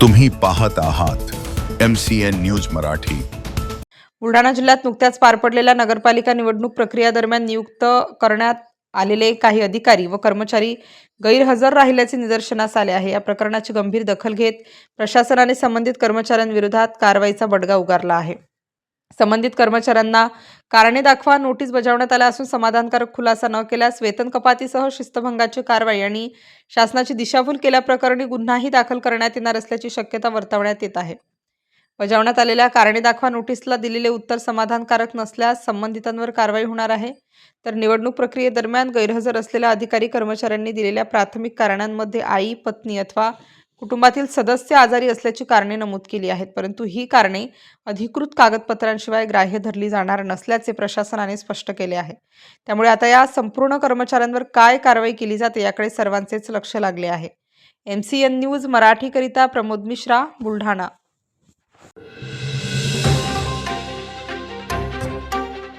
तुम्ही पाहत आहात M C N news Marathi. Buldhana जिल्ह्यात नुकत्याच पार पडलेल्या नगरपालिका निवडणूक प्रक्रिया दरम्यान नियुक्त करण्यात आलेले काही अधिकारी व कर्मचारी गैरहजर राहिल्याचे निदर्शनास आले आहे. या प्रकरणाची गंभीर दखल घेत प्रशासनाने संबंधित कर्मचाऱ्यांविरोधात कारवाईचा बडगा उगारला आहे. संबंधित कर्मचाऱ्यांना कारणे दाखवा नोटीस बजावण्यात आल्या असून समाधानकारक खुलासा न केल्यास वेतन कपातीसह शिस्तभंगाची कारवाई आणि शासनाची दिशाभूल केल्याप्रकरणी गुन्हाही दाखल करण्यात येणार असल्याची शक्यता वर्तवण्यात येत आहे. बजावण्यात आलेल्या कारणे दाखवा नोटीसला दिलेले उत्तर समाधानकारक नसल्यास संबंधितांवर कारवाई होणार आहे. तर निवडणूक प्रक्रियेदरम्यान गैरहजर असलेल्या अधिकारी कर्मचाऱ्यांनी दिलेल्या प्राथमिक कारणांमध्ये आई पत्नी अथवा कुटुंबातील सदस्य आजारी असल्याची कारणे नमूद केली आहेत परंतु ही कारणे अधिकृत कागदपत्रांशिवाय ग्राह्य धरली जाणार नसल्याचे प्रशासनाने स्पष्ट केले आहे. त्यामुळे आता या संपूर्ण कर्मचाऱ्यांवर काय कारवाई केली जाते याकडे सर्वांचेच लक्ष लागले आहे. एम सी एन न्यूज मराठीकरिता प्रमोद मिश्रा बुलढाणा.